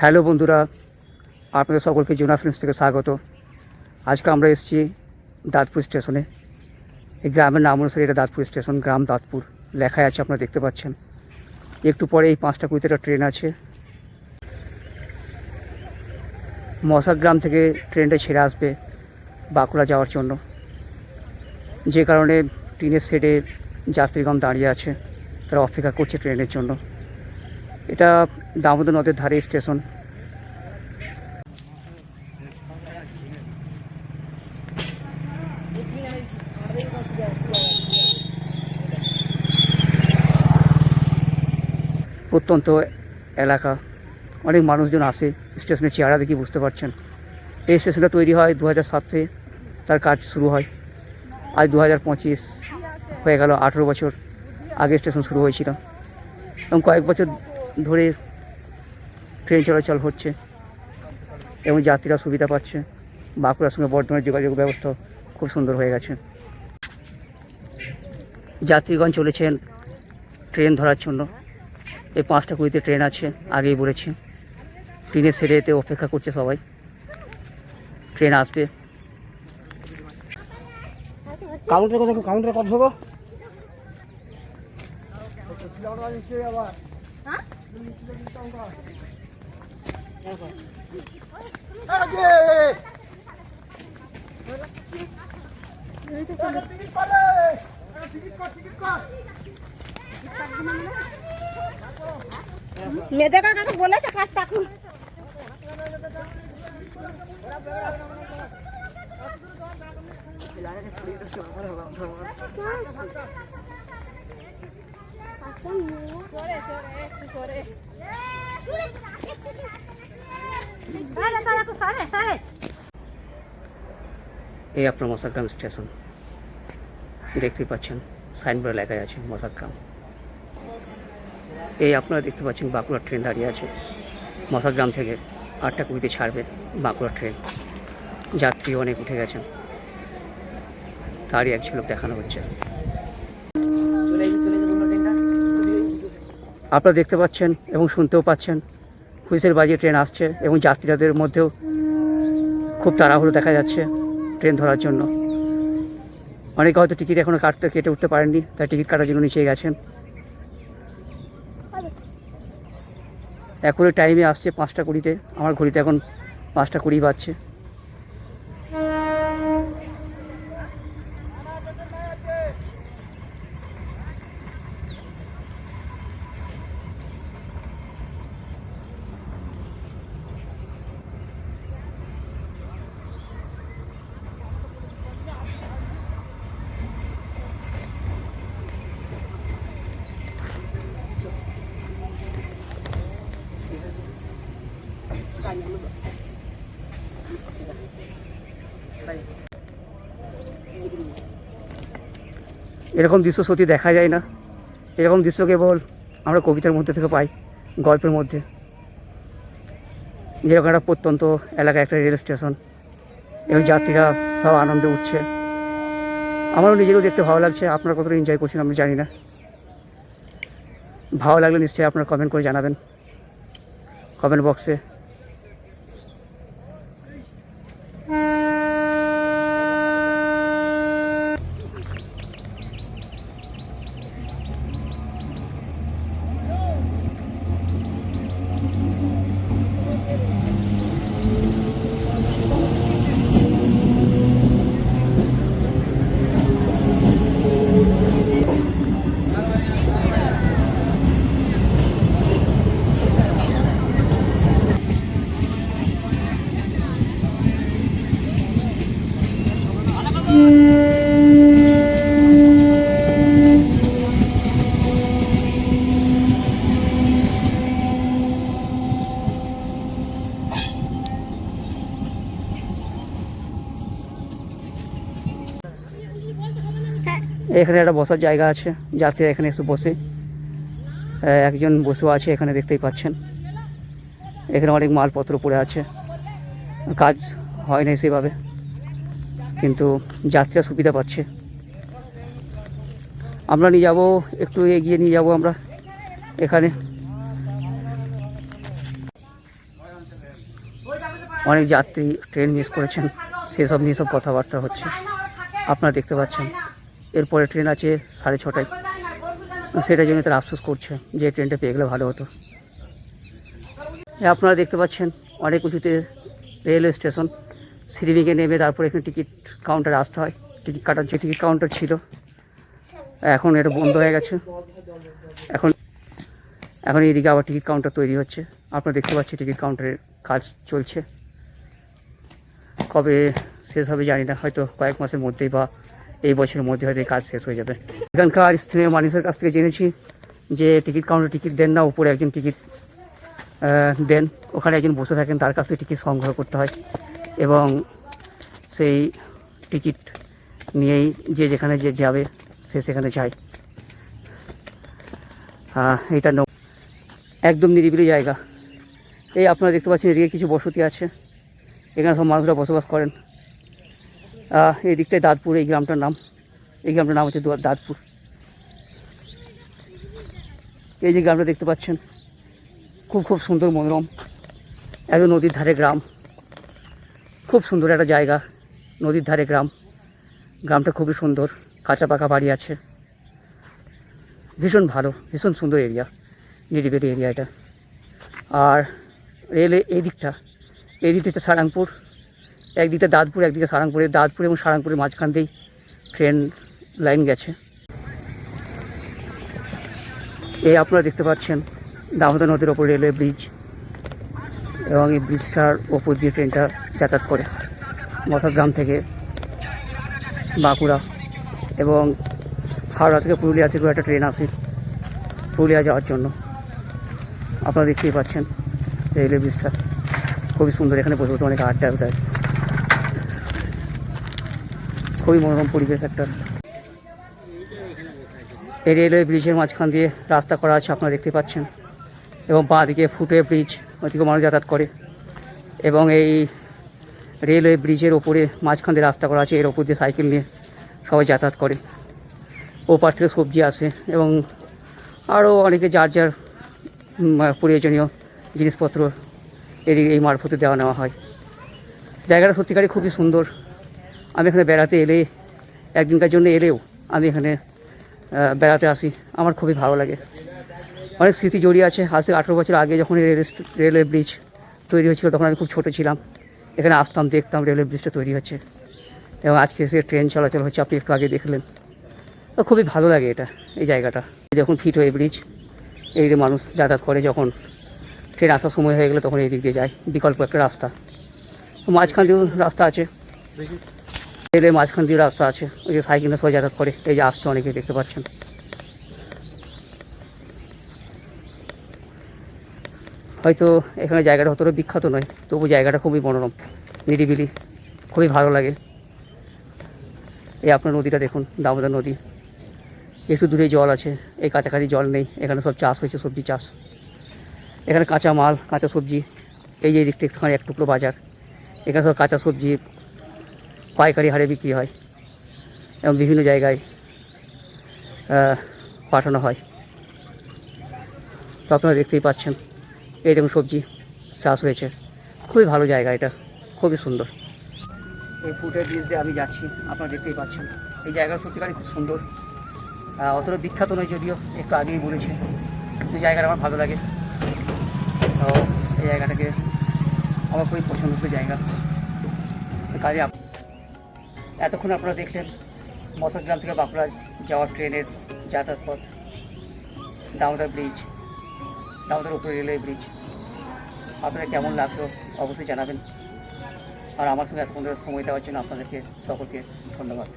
Hello বন্ধুরা, আপনাদের সকলকে জোনা ফিল্মস থেকে স্বাগত। আজকে আমরা এসেছি দাঁতপুর স্টেশনে। এই গ্রামের নাম অনুসারে এটা দাঁতপুর স্টেশন, গ্রাম দাঁতপুর। লেখায় আছে, আপনারা দেখতে পাচ্ছেন। একটু পরে এই পাঁচটা কুড়িতে একটা ট্রেন আছে। মশাগ্রাম থেকে ট্রেনটা ছেড়ে আসবে বাঁকুড়া যাওয়ার জন্য। যে কারণে ট্রেনের সেটে যাত্রীগণ দাঁড়িয়ে আছে, তারা অপেক্ষা করছে ট্রেনের জন্য। এটা দামোদর নদের ধারে স্টেশন। প্রত্যন্ত এলাকা। অনেক মানুষজন আসে, স্টেশনের চেহারা দেখি বুঝতে পারছেন। এই স্টেশনটা তৈরি হয় দু হাজার তার কাজ শুরু হয়। আজ দু হাজার পঁচিশ হয়ে গেল আঠেরো বছর। আগে স্টেশন শুরু হয়েছিল। এবং কয়েক বছর ধরে ট্রেন চলাচল হচ্ছে এবং যাত্রীরা সুবিধা পাচ্ছে। বাঁকুড়ার সঙ্গে বর্ধমানের যোগাযোগ ব্যবস্থা খুব সুন্দর হয়ে গেছে। যাত্রীগণ চলেছেন ট্রেন ধরার জন্য। এই পাঁচটা কুড়িতে ট্রেন আছে আগেই বলেছি। ট্রেনের সেরেতে অপেক্ষা করছে সবাই। ট্রেন আসবে। কাউন্টার কত কাউন্টার কত হবে মেয়েদের কাকাকে বলেছে কাজ থাকুন এই আপনার মশাগ্রাম স্টেশন দেখতে পাচ্ছেন সাইনবোর্ড লেখায় আছে মশাগ্রাম এই আপনারা দেখতে পাচ্ছেন বাঁকুড়ার ট্রেন দাঁড়িয়ে আছে। মশাগ্রাম থেকে আটটা কুড়িতে ছাড়বে বাঁকুড়ার ট্রেন। যাত্রী অনেক উঠে গেছেন। তারই এক ঝলক দেখানো হচ্ছে। আপনারা দেখতে পাচ্ছেন এবং শুনতেও পাচ্ছেন হুইসেল বাজিয়ে ট্রেন আসছে এবং যাত্রীদের মধ্যেও খুব তাড়াহুড়ো দেখা যাচ্ছে ট্রেন ধরার জন্য। অনেকে হয়তো টিকিট এখনও কাটতে কেটে উঠতে পারেননি, তাই টিকিট কাটার জন্য নিচে গেছেন। এখনই টাইমে আসছে পাঁচটা কুড়িতে। আমার ঘড়িতে এখন পাঁচটা কুড়ি বাজছে। এরকম দৃশ্য সত্যি দেখা যায় না। এরকম দৃশ্য কেবল আমরা কবিতার মধ্যে থেকে পাই, গল্পের মধ্যে। যেরকম একটা প্রত্যন্ত এলাকায় একটা রেল স্টেশন, এবং যাত্রীরা সব আনন্দে উঠছে। আমারও নিজেরও দেখতে ভালো লাগছে, আপনারা কতটা এনজয় করছেন আমি জানি না। ভালো লাগলে নিশ্চয়ই আপনারা কমেন্ট করে জানাবেন। কমেন্ট বক্সে এখানে একটা বসার জায়গা আছে, যাত্রীরা এখানে এসে বসে। একজন বসেও আছে, এখানে দেখতেই পাচ্ছেন। এখানে অনেক মালপত্র পড়ে আছে। কাজ হয় না সেভাবে, কিন্তু যাত্রীরা সুবিধা পাচ্ছে। আমরা নিয়ে যাব, একটু এগিয়ে নিয়ে যাব আমরা এখানে। অনেক যাত্রী ট্রেন মিস করেছেন, সেসব নিয়ে সব কথাবার্তা হচ্ছে। আপনারা দেখতে পাচ্ছেন। এরপরে ট্রেন আছে সাড়ে ছটায়। সেটার জন্য তারা আফসোস করছে যে ট্রেনটা পেয়ে গেলে ভালো হতো। আপনারা দেখতে পাচ্ছেন অনেক উঁচুতে রেলওয়ে স্টেশন। সিঁড়ি নেমে তারপরে এখানে টিকিট কাউন্টারে আসতে হয়। টিকিট কাটার যে টিকিট কাউন্টার ছিল, এখন এটা বন্ধ হয়ে গেছে। এখন এখন এইদিকে আবার টিকিট কাউন্টার তৈরি হচ্ছে। আপনারা দেখতে পাচ্ছেন টিকিট কাউন্টারের কাজ চলছে। কবে শেষ হবে জানি না, হয়তো কয়েক মাসের মধ্যেই বা এই বছরের মধ্যে হয়তো কাজ শেষ হয়ে যাবে। এখানকার স্থানীয় মানুষের কাছ থেকে জেনেছি যে টিকিট কাউন্টার টিকিট দেন না, উপরে একজন টিকিট দেন। ওখানে একজন বসে থাকেন, তার কাছ থেকে টিকিট সংগ্রহ করতে হয়। এবং সেই টিকিট নিয়েই যে যেখানে যে যাবে, সে সেখানে যায়। এটা ন- একদম নিরিবিলি জায়গা। এই আপনারা দেখতে পাচ্ছেন, এদিকে কিছু বসতি আছে। এখানে সব মানুষরা বসবাস করেন। এই দিকটায় দাঁতপুর, এই গ্রামটার নাম। এই গ্রামটার নাম হচ্ছে দাঁতপুর। এই যে গ্রামটা দেখতে পাচ্ছেন, খুব খুব সুন্দর মনোরম। একদম নদীর ধারে গ্রাম। খুব সুন্দর একটা জায়গা, নদীর ধারে গ্রাম। গ্রামটা খুবই সুন্দর কাঁচা পাকা বাড়ি আছে। ভীষণ ভালো, ভীষণ সুন্দর এরিয়া, নিরিবিলি এরিয়া এটা। আর রেলে, এই দিকটা এই দিকটা হচ্ছে সারাংপুর। একদিকে দাঁতপুর, একদিকে সারাংপুরে। দাঁতপুর এবং সারাংপুরের মাঝখান দিয়েই ট্রেন লাইন গেছে। এই আপনারা দেখতে পাচ্ছেন দামোদর নদীর ওপর রেলওয়ে ব্রিজ এবং এই ব্রিজটার ওপর দিয়ে ট্রেনটা যাতায়াত করে। মশাগ্রাম থেকে বাঁকুড়া এবং হাওড়া থেকে পুরুলিয়া থেকেও একটা ট্রেন আসে পুরুলিয়া যাওয়ার জন্য। আপনারা দেখতেই পাচ্ছেন রেলওয়ে ব্রিজটা। খুবই সুন্দর, এখানে বসে বসে অনেক আড্ডা দেয় খুবই মনোরম পরিবেশ একটা। এই রেলওয়ে ব্রিজের মাঝখান দিয়ে রাস্তা করা আছে, আপনারা দেখতে পাচ্ছেন। এবং বাঁ দিকে ফুটওয়ে ব্রিজ ওদিকে মানুষ যাতায়াত করে। এবং এই রেলওয়ে ব্রিজের ওপরে মাঝখান দিয়ে রাস্তা করা আছে, এর ওপর দিয়ে সাইকেল নিয়ে সবাই যাতায়াত করে। ওপার থেকে সবজি আসে এবং আরও অনেকে যার যার প্রয়োজনীয় জিনিসপত্র এদিকে এই মারফতে দেওয়া নেওয়া হয়। জায়গাটা সত্যিকারই খুবই সুন্দর। আমি এখানে বেড়াতে এলে, একদিনকার জন্য এলেও আমি এখানে বেড়াতে আসি। আমার খুবই ভালো লাগে। অনেক স্মৃতি জড়িয়ে আছে। আজ থেকে আঠেরো বছর আগে যখন রেল রেলওয়ে ব্রিজ তৈরি হয়েছিল, তখন আমি খুব ছোটো ছিলাম। এখানে আসতাম, দেখতাম রেলওয়ে ব্রিজটা তৈরি হচ্ছে। এবং আজকে সে ট্রেন চলাচল হচ্ছে, আপনি একটু আগে দেখলেন। খুবই ভালো লাগে এটা, এই জায়গাটা। যখন ফিট হয়ে ব্রিজ, এই মানুষ যাতায়াত করে যখন, ট্রেন আসার সময় হয়ে গেলে তখন এই দিক দিয়ে যায়। বিকল্প একটা রাস্তা। মাঝখান দিয়েও রাস্তা আছে। রেলের মাঝখান দিয়ে রাস্তা আছে, ওই যে সাইকেলে সবাই যাতায়াত করে, এই যে আসছে অনেকে দেখতে পাচ্ছেন। হয়তো এখানে জায়গাটা অতটা বিখ্যাত নয়, তবু জায়গাটা খুবই মনোরম, নিরিবিলি, খুবই ভালো লাগে। এই আপনার নদীটা দেখুন, দামোদর নদী। একটু দূরে জল আছে, এই কাছাকাছি জল নেই, এখানে সব চাষ হয়েছে, সবজি চাষ। এখানে কাঁচা মাল কাঁচা সবজি, এই যে দিকটা একটুখানি এক টুকরো বাজার, এখানে সব কাঁচা সবজি পাইকারি হারে বিক্রি হয় এবং বিভিন্ন জায়গায় পাঠানো হয়। তো আপনারা দেখতেই পাচ্ছেন, এই দেখুন সবজি চাষ হয়েছে। খুবই ভালো জায়গা এটা, খুবই সুন্দর। এই ফুটের ব্রিজ দিয়ে আমি যাচ্ছি, আপনারা দেখতেই পাচ্ছেন। এই জায়গাটা সত্যিকারই খুব সুন্দর। অতটা বিখ্যাত নয় যদিও, একটু আগেই বলেছি। কিন্তু জায়গাটা আমার ভালো লাগে। তো এই জায়গাটাকে আমার খুবই পছন্দের জায়গা। কাজে এতক্ষণ আপনারা দেখলেন মশাগ্রাম থেকে বাঁকুড়া যাওয়ার ট্রেনের যাতায়াত পথ, দামোদর ব্রিজ, দামোদর উপরে রেলওয়ে ব্রিজ। আপনাদের কেমন লাগল অবশ্যই জানাবেন। আর আমার সঙ্গে এতক্ষণ সময় দেওয়ার জন্য আপনাদেরকে সকলকে ধন্যবাদ।